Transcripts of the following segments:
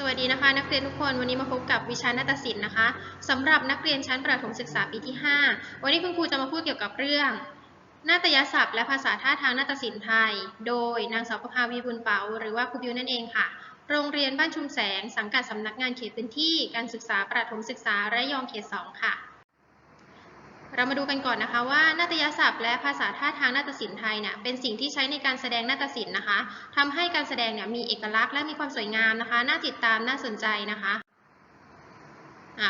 สวัสดีนะคะนักเรียนทุกคนวันนี้มาพบกับวิชานาฏศิลป์นะคะสำหรับนักเรียนชั้นประถมศึกษาปีที่ 5 วันนี้คุณครูจะมาพูดเกี่ยวกับเรื่องนาฏยศัพท์และภาษาท่าทางนาฏศิลป์ไทย โดยนางสาวประภาวีบุญเปาหรือว่าครูบิวนั่นเองค่ะ โรงเรียนบ้านชุมแสง สังกัดสำนักงานเขตพื้นที่ การศึกษาประถมศึกษาระยองเขต 2 ค่ะ เรามาดูกันก่อนนะคะว่านาฏยศัพท์และภาษาท่าทางนาฏศิลป์ไทยเนี่ยเป็นสิ่งที่ใช้ในการแสดงนาฏศิลป์นะคะทำให้การแสดงเนี่ยมีเอกลักษณ์และมีความสวยงามนะคะ น่าติดตามน่าสนใจนะคะ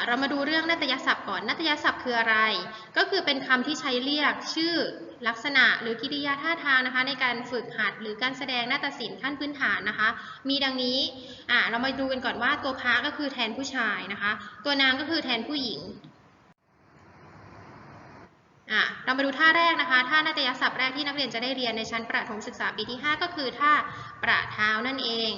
เรามาดูเรื่องนาฏยศัพท์ก่อนนาฏยศัพท์คืออะไร ก็คือเป็นคำที่ใช้เรียกชื่อลักษณะหรือกิริยาท่าทางนะคะ ในการฝึกหัดหรือการแสดงนาฏศิลป์ขั้นพื้นฐานนะคะ มีดังนี้เรามาดูกันก่อนว่าตัวพระก็คือแทนผู้ชายนะคะ ตัวนางก็คือแทนผู้หญิง อะเรามาดูท่าแรกนะคะท่านาฏยศัพท์แรกที่นักเรียนจะได้เรียนในชั้นประถมศึกษาปีที่ 5 ก็คือท่าประเท้านั่นเอง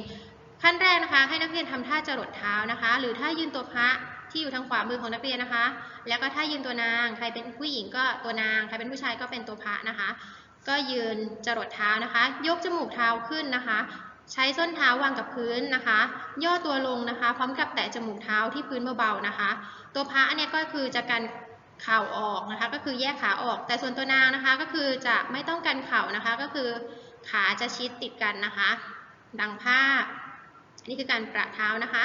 ขั้นแรกนะคะให้นักเรียนทำท่าจรดเท้านะคะ หรือท่ายืนตัวพระที่อยู่ทางขวามือของนักเรียนนะคะ แล้วก็ท่ายืนตัวนาง ใครเป็นผู้หญิงก็ตัวนาง ใครเป็นผู้ชายก็เป็นตัวพระนะคะ ก็ยืนจรดเท้านะคะ ยกจมูกเท้าขึ้นนะคะ ใช้ส้นเท้าวางกับพื้นนะคะ ย่อตัวลงนะคะ พร้อมกับแตะจมูกเท้าที่พื้นเบาๆนะคะ ตัวพระเนี่ยก็คือจะกัน เข่าออกนะคะ ก็คือแยกขาออก แต่ส่วนตัวนางนะคะก็คือจะไม่ต้องกันเข่านะคะ ก็คือขาจะชิดติดกันนะคะ ดังภาพอันนี้คือการประเท้านะคะ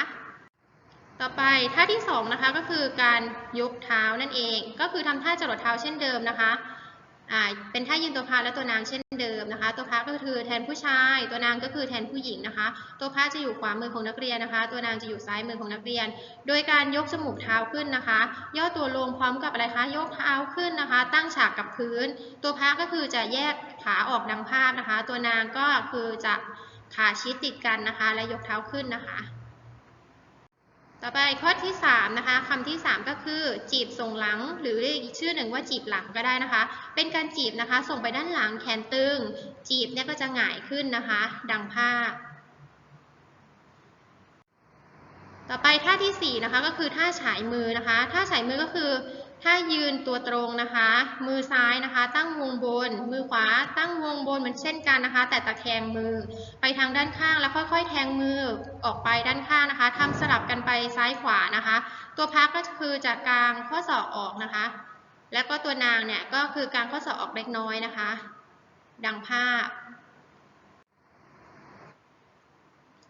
ต่อไปท่าที่สองนะคะก็คือการยกเท้านั่นเอง ก็คือทำท่าจรดเท้าเช่นเดิมนะคะ เป็นท่ายืนตัวพระและตัวนางเช่นเดิมนะคะ ตัวพระก็คือแทนผู้ชาย ตัวนางก็คือแทนผู้หญิงนะคะ ตัวพระจะอยู่ขวามือของนักเรียนนะคะ ตัวนางจะอยู่ซ้ายมือของนักเรียน โดยการยกจมูกเท้าขึ้นนะคะ ย่อตัวลงพร้อมกับอะไรคะ ยกเท้าขึ้นนะคะ ตั้งฉากกับพื้น ตัวพระก็คือจะแยกขาออกดังภาพนะคะ ตัวนางก็คือจะขาชิดติดกันนะคะ และยกเท้าขึ้นนะคะ ต่อไปข้อที่3นะคะคำที่ 3 ก็คือ จีบส่งหลัง หรือเรียกอีกชื่อหนึ่งว่าจีบหลังก็ได้นะคะ เป็นการจีบนะคะ ส่งไปด้านหลังแขนตึง จีบเนี่ยก็จะหงายขึ้นนะคะ ดังภาพ ต่อไปท่าที่4นะคะก็คือท่าฉายมือนะคะ ท่าฉายมือก็คือ ท่ายืนตัวตรงนะคะ มือซ้ายนะคะ ตั้งวงบน มือขวาตั้งวงบนเหมือนเช่นกันนะคะ แต่ตะแคงมือไปทางด้านข้างแล้วค่อยๆ แทงมือออกไปด้านข้างนะคะทำสลับกันไปซ้ายขวานะคะ ตัวพักก็คือจะกกลางข้อศอกออกนะคะ แล้วก็ตัวนางเนี่ยก็คือกางข้อศอกออกเล็กน้อยนะคะ ดังภาพ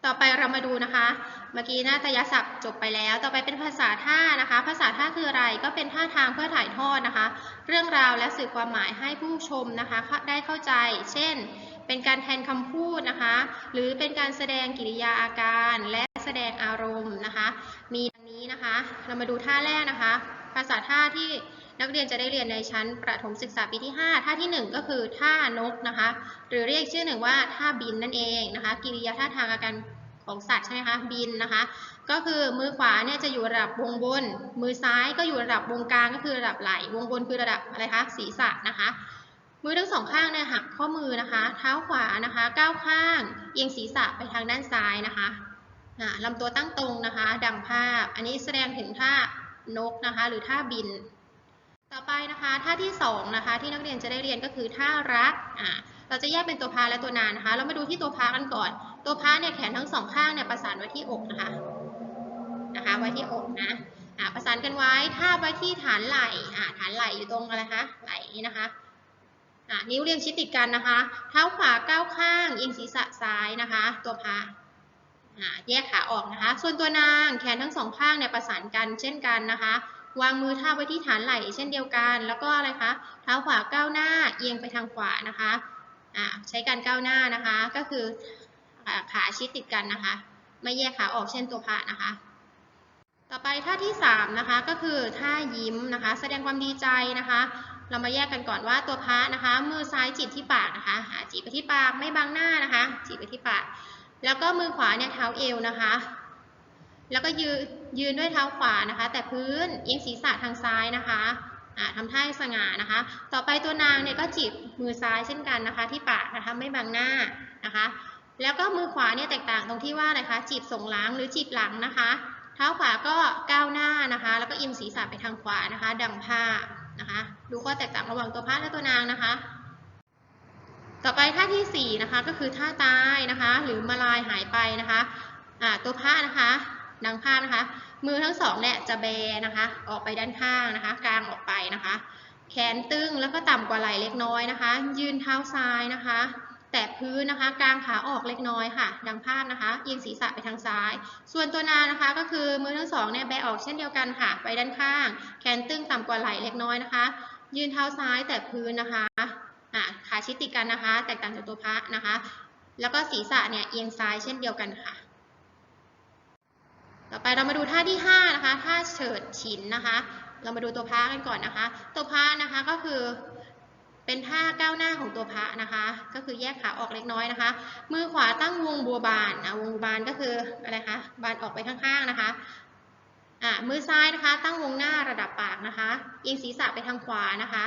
ต่อไปเรามาดูนะคะ เมื่อกี้นาฏยศัพท์จบไปแล้ว ต่อไปเป็นภาษาท่านะคะ ภาษาท่าคืออะไร ก็เป็นท่าทางเพื่อถ่ายทอดนะคะ เรื่องราวและสื่อความหมายให้ผู้ชมนะคะได้เข้าใจ เช่น เป็นการแทนคำพูดนะคะ หรือเป็นการแสดงกิริยาอาการและแสดงอารมณ์นะคะ มีดังนี้นะคะ เรามาดูท่าแรกนะคะ ภาษาท่าที่นักเรียนจะได้เรียนในชั้นประถมศึกษาปีที่ 5 ท่าที่ 1 ก็คือท่านกนะคะ หรือเรียกชื่อหนึ่งว่าท่าบินนั่นเองนะคะ กิริยาท่าทางอาการ ของสัตว์ใช่ไหมคะบินนะคะ ก็คือมือขวาเนี่ยจะอยู่ระดับวงบน มือซ้ายก็อยู่ระดับวงกลางก็คือระดับไหล่วงบนคือระดับอะไรคะศีรษะนะคะ มือทั้งสองข้างเนี่ยหักข้อมือนะคะ เท้าขวานะคะก้าวข้าง เอียงศีรษะไปทางด้านซ้ายนะคะอ่าลำตัวตั้งตรงนะคะ ดังภาพ อันนี้แสดงถึงท่านกนะคะ หรือท่าบิน ต่อไปนะคะท่าที่สองนะคะที่นักเรียนจะได้เรียนก็คือท่ารักอ่าเราจะแยกเป็นตัวพาและตัวนานนะคะ เรามาดูที่ตัวพากันก่อน ตัวพาเนี่ยแขนทั้งสองข้างเนี่ยประสานไว้ที่อกนะคะ นะคะไว้ที่อกนะอ่าประสานกันไว้ท่าไว้ที่ฐานไหล่อ่าฐานไหล่อยู่ตรงอะไรคะไหล่นี่นะคะอ่านิ้วเรียงชิดติดกันนะคะ เท้าขวาก้าวข้างเอียงศีรษะซ้ายนะคะ ตัวพาอ่าแยกขาออกนะคะ ส่วนตัวนางแขนทั้งสองข้างเนี่ยประสานกันเช่นกันนะคะวางมือท่าไว้ที่ฐานไหล่เช่นเดียวกัน แล้วก็อะไรคะเท้าขวาก้าวหน้าเอียงไปทางขวานะคะอ่าใช้การก้าวหน้านะคะ ก็คือ ขาชิดติดกันนะคะ ไม่แยกขาออกเช่นตัวพระนะคะ ต่อไปท่าที่3นะคะก็คือท่ายิ้มนะคะ แสดงความดีใจนะคะ เรามาแยกกันก่อนว่าตัวพระนะคะ มือซ้ายจีบที่ปากนะคะหาจีบไปที่ปากไม่บังหน้านะคะ จีบไปที่ปาก แล้วก็มือขวาเนี่ยเท้าเอวนะคะแล้วก็ยืนยืนด้วยเท้าขวานะคะ แต่พื้นเอียงศีรษะทางซ้ายนะคะทำท่าสง่านะคะ ต่อไปตัวนางเนี่ยก็จีบมือซ้ายเช่นกันนะคะ ที่ปากนะคะไม่บังหน้านะคะ แล้วก็มือขวาเนี่ยแตกต่างตรงที่ว่าอะคะจีบส่งหลังหรือจีบหลังนะคะ เท้าขวาก็ก้าวหน้านะคะ แล้วก็อียงศีรษะไปทางขวานะคะ ดังผ้านะคะ ดูข้อแตกต่างระหว่างตัวพระและตัวนางนะคะ ต่อไปท่าที่4นะคะก็คือท่าตายนะคะ หรือมาลายหายไปนะคะตัวพระนะคะดังภานะคะ มือทั้งสองเนี่ยจะแบนะคะ ออกไปด้านข้างนะคะ กลางออกไปนะคะ แขนตึงแล้วก็ต่ำกว่าไหล่เล็กน้อยนะคะ ยืนเท้าซ้ายนะคะ ตะพื้นนะคะกลางขาออกเล็กน้อยค่ะ ดังภาพนะคะเอียงศีรษะไปทางซ้าย ส่วนตัวนานะคะก็คือมือทั้งสองเนี่ยแบออกเช่นเดียวกันค่ะ ไปด้านข้าง แขนตึงต่ำกว่าไหล่เล็กน้อยนะคะ ยืนเท้าซ้ายแตะพื้นนะคะอ่าขาชิดติดกันนะคะ แตกต่างจากตัวพระนะคะ แล้วก็ศีรษะเนี่ยเอียงซ้ายเช่นเดียวกันค่ะ ต่อไปเรามาดูท่าที่ 5 นะคะท่าเฉิดฉินนะคะ เรามาดูตัวพระกันก่อนนะคะ ตัวพระนะคะก็คือ เป็นท่าก้าวหน้าของตัวพระนะคะ ก็คือแยกขาออกเล็กน้อยนะคะ มือขวาตั้งวงบัวบานอะวงบัวบานก็คืออะไรคะบานออกไปข้างๆนะคะอะมือซ้ายนะคะ ตั้งวงหน้าระดับปากนะคะเอียงศีรษะไปทางขวานะคะ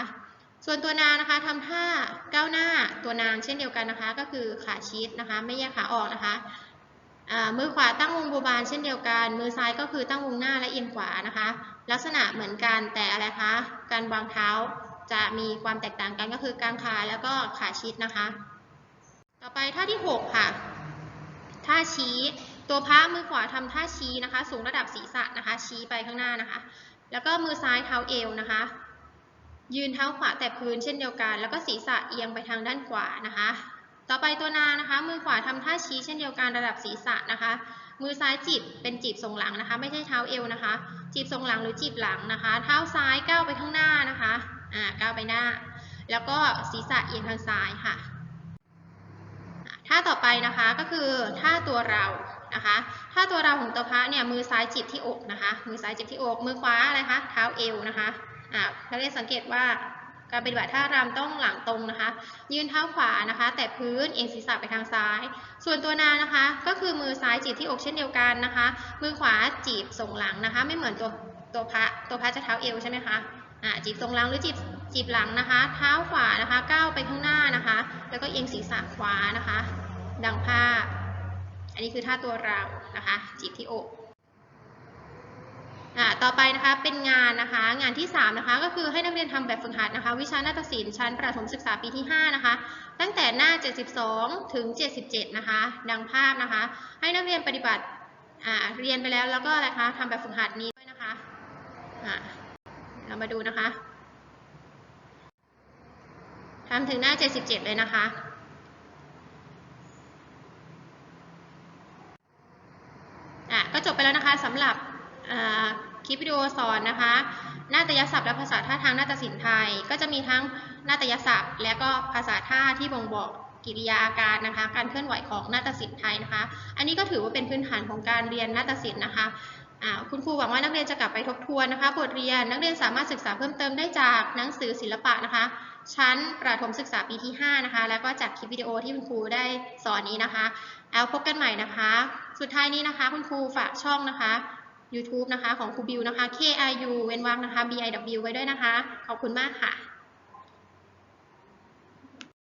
ส่วนตัวนางนะคะทำท่าก้าวหน้าตัวนางเช่นเดียวกันนะคะ ก็คือขาชิดนะคะ ไม่แยกขาออกนะคะอ่ามือขวาตั้งวงบัวบานเช่นเดียวกัน มือซ้ายก็คือตั้งวงหน้าและเอียงขวานะคะ ลักษณะเหมือนกันแต่อะไรคะ การวางเท้า จะมีความแตกต่างกันก็คือกางขาแล้วก็ขาชิดนะคะ ต่อไปท่าที่ 6 ค่ะ ท่าชี้ ตัวพระมือขวาทำท่าชี้นะคะ สูงระดับศีรษะนะคะ ชี้ไปข้างหน้านะคะ แล้วก็มือซ้ายเท้าเอวนะคะ ยืนเท้าขวาแต่พื้นเช่นเดียวกัน แล้วก็ศีรษะเอียงไปทางด้านขวานะคะ ต่อไปตัวนานะคะ มือขวาทำท่าชี้เช่นเดียวกันระดับศีรษะนะคะ มือซ้ายจีบเป็นจีบทรงหลังนะคะ ไม่ใช่เท้าเอวนะคะ จีบทรงหลังหรือจีบหลังนะคะ เท้าซ้ายก้าวไปข้างหน้านะคะ อ่าก้าวไปหน้า แล้วก็ศีรษะเอียงทางซ้ายค่ะท่าต่อไปนะคะก็คือท่าตัวเรานะคะท่าตัวเราของตัวพระเนี่ยมือซ้ายจีบที่อกนะคะ มือซ้ายจีบที่อกมือขวาอะไรคะเท้าเอวนะคะอ่าเราเรียนสังเกตว่าการปฏิบัติท่ารำต้องหลังตรงนะคะ ยืนเท้าขวานะคะ แต่พื้นเอียงศีรษะไปทางซ้าย ส่วนตัวนานะคะ ก็คือมือซ้ายจีบที่อกเช่นเดียวกันนะคะ มือขวาจีบส่งหลังนะคะ ไม่เหมือนตัวตัวพระตัวพระจะเท้าเอวใช่ไหมคะ อ่าจีบทรงหลังหรือจีบจีบหลังนะคะ เท้าขวานะคะก้าวไปข้างหน้านะคะ แล้วก็เอียงศีรษะขวานะคะ ดังภาพอันนี้คือท่าตัวเรานะคะ จีบที่อกอ่าต่อไปนะคะเป็นงานนะคะงานที่3นะคะก็คือให้นักเรียนทำแบบฝึกหัดนะคะ วิชานาฏศิลป์ชั้นประถมศึกษาปีที่5นะคะตั้งแต่หน้า 72 ถึง 77 นะคะ ดังภาพนะคะ ให้นักเรียนปฏิบัติอ่าเรียนไปแล้วแล้วก็อะไรคะทำแบบฝึกหัดนี้ด้วยนะคะอ่า เรามาดูนะคะทำถึงหน้า 77 เลยนะคะ อะ ก็จบไปแล้วนะคะสำหรับคลิปวิดีโอสอนนะคะ นาฏยศัพท์และภาษาท่าทางนาฏศิลป์ไทย ก็จะมีทั้งนาฏยศัพท์ และก็ภาษาท่าที่บ่งบอกกิริยาอาการนะคะ การเคลื่อนไหวของนาฏศิลป์ไทยนะคะ อันนี้ก็ถือว่าเป็นพื้นฐานของการเรียนนาฏศิลป์นะคะ คุณครูหวังว่านักเรียนจะกลับไปทบทวนนะคะ บทเรียนนักเรียนสามารถศึกษาเพิ่มเติมได้จากหนังสือศิลปะนะคะ ชั้นประถมศึกษาปีที่ 5 นะคะ แล้วก็จากคลิปวิดีโอที่คุณครูได้สอนนี้นะคะ แล้วพบกันใหม่นะคะ สุดท้ายนี้นะคะ คุณครูฝากช่องนะคะ YouTube นะคะของครูบิวนะคะ K I U เว้นวรรคนะคะ B I W ไว้ด้วยนะคะ ขอบคุณมากค่ะ